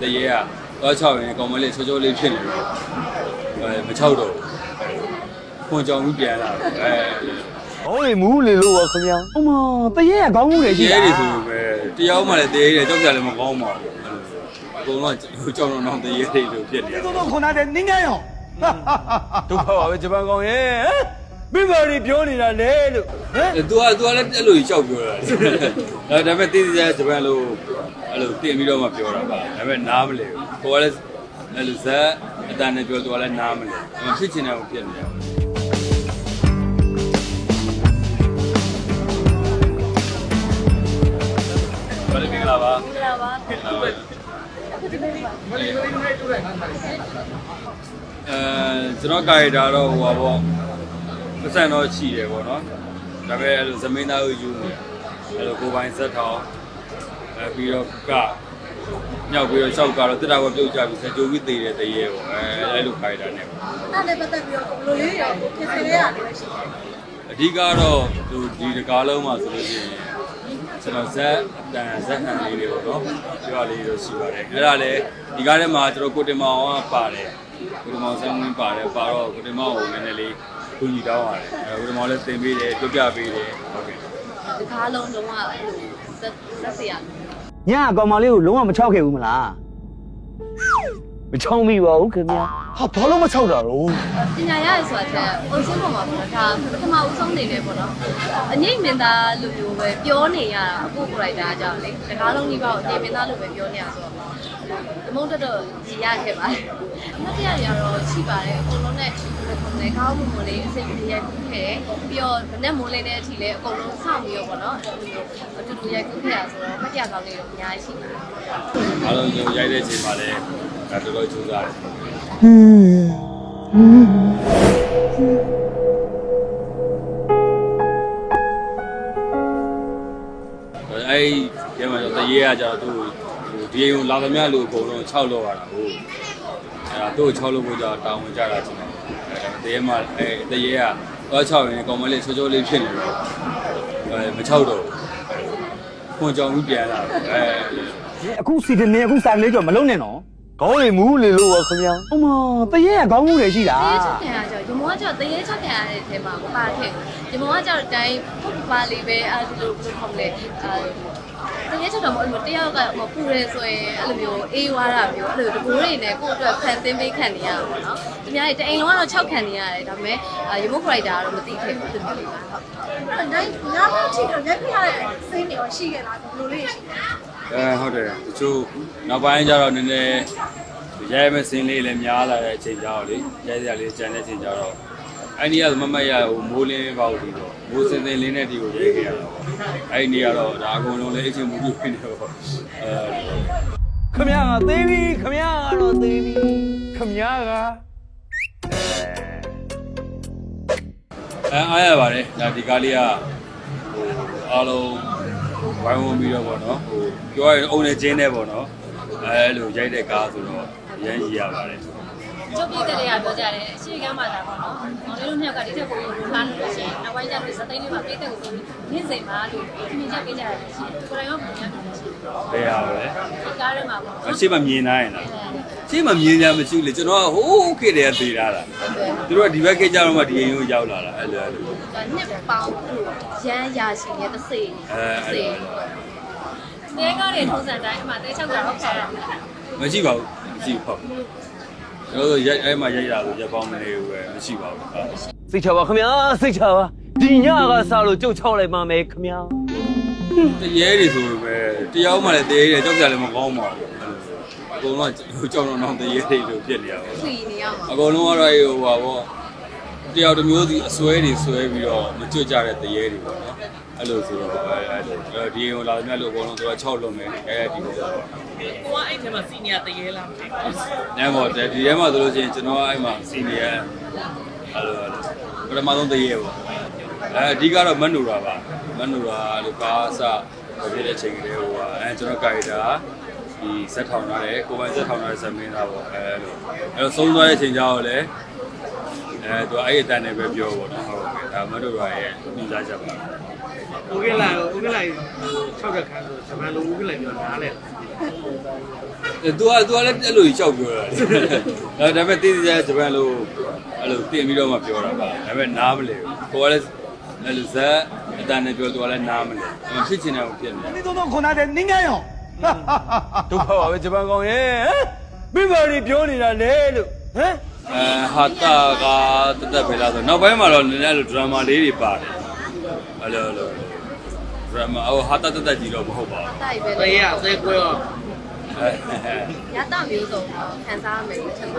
တရေကသွားချောက်ရင်ကောင်မလေးချိုးချိုးလေးဖြစ်နေတယ်အဲမချောက်တော့ခွန်ကြောင်ကြီးပြန်လာတယ်အဲဟောလေမူးလေလို့ပါခင်ဗျာ။အမတရေကခေါင်းမှုတွေရှိတတရေယ်တွေဆိုပဲတရားမှလည်းတရေတွေကြောက်ကြလည်းမကောင်းပါဘူးအကုန်လုံးကြောက်တော့တော့တရေတွေလို့ဖြစ်နေတယ်။ဒီတော့ခုနကတည်းနင်းငယ်ရော။ဒုက္ခပါပဲဂျပန်ကောင်ရဲ့ဟမ် မိဘတွေပြောနေတာလေလို့ဟမ်သူကသူကလည်းအဲ့လိုကြီးကြောက်ပြောတာအဲဒါပေမဲ့တည်တည်ဂျပန်လိုအဲ့လိုတင်ပြီးတော့မှပြောတာပါဒါပေမဲ့နားမလဲဘူးကိုကလည်းအဲ့လိုဇက်အတန်နဲ့ပြောသူကလည်းနားမလဲမဖြစ်ချင်တယ်ဖြစ်နေတယ်ဘာလဲမင်္ဂလာပါမင်္ဂလာပါအဲကျွန်တော်ကာရီတာတော့ဟိုပါပေါ့ ပတ်စံတော့ရှိတယ်ပေါ့နော်ဒါပေမဲ့အဲ့လိုသမင်းသားကိုယူနေအဲ့လိုကိုပိုင်ဆက်ထောင်အဲပြီးတော့ကမြောက်ပြီးတော့ရှောက်ကတော့တက်တာကပြုတ်ကြပြီးစကြိုပြီးသေးတယ်တရေပေါ့အဲအဲ့လိုကာရီတာနဲ့ပေါ့အဲ့ဒါနဲ့ပတ်သက်ပြီးတော့ဘယ်လိုလေးရောပြင်ဆင်ရရတယ်ရှိတယ်အဓိကတော့သူဒီတကားလုံးမှာဆိုလို့ရှိရင်ကျွန်တော်ဇက်အတန်ဇက်ဟန်လေးတွေပေါ့နော်ပြောလေးတော့ရှိပါတယ်အဲ့ဒါလည်းဒီကားထဲမှာကျွန်တော်ကိုတင်မောင်ကပါတယ် ကိုတင်မောင်ဆန်းဝင်းပါတယ်ပါတော့ကိုတင်မောင်ကိုနည်းနည်းလေးကူညီတောင်းရတယ်အဲကိုတင်မောင်လည်းသင်ပေးတယ်ပြပြပေးတယ်ဟုတ်ကဲ့ဒီကားလုံးလုံးဝအဲ့လိုသက်သက်စရာညအကောင်မလေးကိုလုံးဝမချောက်ခဲ့ဘူးမလားမချောင်းမိပါဘူးခင်ဗျာဟာဘာလို့မချောက်တာတော့ပညာရရဆိုတာတဲ့ပုံစံပေါ်မှာပေါ့နော်ဒါပထမဦးဆုံးနေတယ်ပေါ့နော်အငိမ့်မင်းသားလိုမျိုးပဲပြောနေရတာအဖို့ character အကြောင်းလေဒီကားလုံးကြီးပါကိုအငိမ့်မင်းသားလိုပဲပြောနေရဆိုတော့ ဒီမုန်းတက်တော့ကြည်ရခဲ့ပါတယ်အမှတ်တရတွေကတော့ရှိပါတယ်အကုန်လုံးနဲ့ဒီကောင်းမှုမလေးအစိမ့်ကြီးရိုက်ခုခဲ့ပြီးတော့မနဲ့မိုးလေးတဲ့အထိလည်းအကုန်လုံးစောင့်ပြီးတော့ပေါ့နော်အဲ့လိုမျိုးအတူတူရိုက်ခုခဲ့ရဆိုတော့မှတ်တရကောင်းလေးတော့အများကြီးရှိပါတယ်အားလုံးကျွန်တော်ရိုက်တဲ့အချိန်မှာလည်းဒါတော်တော်ကြိုးစားတယ်အဲ့ဒီကျမှတော့တရေကကြတော့သူ့ ဒီအိမ်ကိုလာသမျှလူအကုန်လုံး6လောက်ရတာဟုတ်အဲ့ဒါသူ့ကို6လောက်ဖို့ကြာတောင်းဝင်ကြတာကျွန်တော်အဲ့တရေမှာအဲ့တရေကသွား6ရင်ကောင်မလေးချိုးချိုးလေးဖြစ်နေတော့အဲမ6တော့ဘူးခွန်ကြောင်ပြီးပြန်လာတယ်အဲအခုစီတင်နေအခုစာလေးကြောမလုံးနဲ့နော်ခေါင်းလေမူးလေလို့ပါခင်ဗျာအမတရေကခေါင်းမှုတွေရှိတာတရေချက်ခံရကြရမောကကြောတရေချက်ခံရတဲ့ထဲမှာမပါခဲ့ရမောကကြောတိုင်းပုတ်ပါလေးပဲအဲ့လိုဘယ်လိုခေါ်မလဲအဲ တရေချက်တော့မဟုတ်ဘူးတယောက်ကမပူရဲဆိုရင်အဲ့လိုမျိုးအေးဝါတာမျိုးအဲ့လိုတကူတွေနဲ့ကိုယ့်အတွက်ဖန်ဆင်းပေးခံနေရတာပေါ့နော်ဒီများတအိမ်လုံးကတော့6ခံနေရတယ်ဒါပေမဲ့ရမော character ကတော့မသိခဲ့ဘူးသူမျိုးလေးပါဟုတ်အဲ့ဒါညဘက်ထိတော့ရက်ပြရတဲ့စိတ်တွေရောရှိခဲ့လားဘယ်လိုလေးရှိလဲအဲဟုတ်တယ်တချို့နောက်ပိုင်းကျတော့နည်းနည်းရဲမဲ့စင်းလေးလည်းများလာတဲ့အချိန်ကြောက်လေရဲစရာလေးကြံတဲ့အချိန်ကြောက်တော့ အဲ့ဒီကမမတ်ရဟိုမိုးလင်းပေါ့ဒီတော့မိုးစင်းစင်းလေးနဲ့ဒီကိုရဲခဲ့ရတော့အဲ့ဒီနေ့ကတော့ဒါအကုန်လုံးလည်းအချင်းမူပြီးနေတော့အဲခင်ဗျာကသေးပြီခင်ဗျာကတော့သေးပြီခင်ဗျာကအဲအားရပါတယ်ဒါဒီကားလေးကဟိုအားလုံးဝိုင်းဝန်းပြီးတော့ပေါ့နော်ဟိုပြောရရင်အုံနေချင်းနဲ့ပေါ့နော်အဲလိုရိုက်တဲ့ကားဆိုတော့ရမ်းရည်ရပါတယ် ကျုပ်ပြည်တဲ့တွေကပြောကြတယ်အရှိကမ်းမှာဒါပေါ့နော်။မောင်လေးတို့မြောက်ကဒီထက်ကိုလာလို့ရှိရင်နောက်ပိုင်းကျတော့စသိန်းလေးမှာပြည်တဲ့ကိုဆိုနေ့စဉ်မှာလို့ခင်းချက်ပေးကြရတယ်ရှိတယ်။ကိုယ်တိုင်ရောပြန်ပြန်ရှိတယ်ဘယ်ဟာပဲ။ဒီကားထဲမှာပေါ့အရှိမမြင်နိုင်လားအရှိမမြင်ကြမရှိဘူးလေကျွန်တော်ကဟိုးခေတ်တည်းကသေးတာလားသူတို့ကဒီဘက်ခေတ်ကြတော့မှဒီအိမ်ကိုရောက်လာတာအဲ့လိုအဲ့လို။ဒါနှစ်ပေါင်းရမ်းရရှိရဲ့တစ်စိမ်အဲတစ်စိမ်။တဲကားတွေထုံးစံတိုင်းမှာတဲချောက်တာဟုတ်တယ်မရှိပါဘူးမရှိပါဘူး ကျွန်တော်တို့ရိုက်အဲ့မှာရိုက်တာဆိုရက်ပေါင်းမနေဘူးပဲမရှိပါဘူးဟုတ်စိတ်ချပါခင်ဗျာစိတ်ချပါဒီညကစားလို့ကြုတ်ချောက်လိုက်ပါမယ်ခင်ဗျာတရေတွေဆိုပဲတရားမှလည်းတရေတွေကြောက်ကြလည်းမကောင်းပါဘူးအကုန်လုံးကကြောက်တော့တော့တရေတွေလိုဖြစ်နေရပါ။ခွေနေရမှာအကုန်လုံးကတော့ဟိုပါပေါ့တယောက်တစ်မျိုးစီအစွဲတွေဆွဲပြီးတော့မကျွတ်ကြတဲ့တရေတွေပေါ့နော်အဲ့လိုဆိုတော့အဲ့အဲ့လိုဒီဟိုလာမြတ်လို့အကုန်လုံးသူက6လုံးမယ်အဲဒီပေါ့ကိုကအဲ့ ထဲမှာစီနီယာတရေလားမသိဘူး။အဲပေါ့ဒီထဲမှာဆိုလို့ရှိရင်ကျွန်တော်ကအဲ့မှာစီနီယာအဲ့လိုပထမဆုံးတရေပေါ့။အဲအဓိကတော့မန်နူရာပါ။မန်နူရာလို့ကားစဖြစ်တဲ့ချိန်ကလေးဟိုကအဲကျွန်တော်ကာရီတာဒီဇက်ထောင်ထားတယ်ကိုပိုင်ဇက်ထောင်ထားတဲ့ဇက်မင်းသားပေါ့အဲလိုအဲတော့ဆုံးသွားတဲ့ချိန်ကျတော့လည်းအဲသူအဲ့ဒီအတန်နဲ့ပဲပြောပေါ့နော်ဟုတ်ကဲ့ဒါမန်နူရာရဲ့ညွှန်ကြားချက်ပါ ဦးကင်လာဦးကင်လာ၆ရက်ခန်းဆိုဂျပန်လိုဦးကင်လာပြောနားလဲအဲသူကသူကလည်းအဲ့လိုကြီးရှောက်ပြောတာလေဒါပေမဲ့တိတိကျကျဂျပန်လိုအဲ့လိုပြင်ပြီးတော့မှပြောတာပါဒါပေမဲ့နားမလဲကိုကလည်းအဲ့လိုဇက်အတန်နဲ့ပြောသူကလည်းနားမလဲဖြစ်ချင်တယ်ကိုဖြစ်နေတယ်နင်းတော့ခေါ်နာတယ်နင်းငယ်ရောဒုက္ခပါပဲဂျပန်ကောင်ရဲ့မိဘတွေပြောနေတာလေလို့ဟမ်အဲဟာတာကတက်တက်ပဲလားဆိုနောက်ပိုင်းမှာတော့နည်းနည်းလိုဒရမာလေးတွေပါတယ် အဲ့လိုအဲ့လိုဒရမာဟိုဟာတာတသက်ကြီးတော့မဟုတ်ပါဘူးတိုက်ပဲတရေအသေးကွဲရောအဲရတမျိုးစုံခံစားရမယ်လို့ထင်ပါ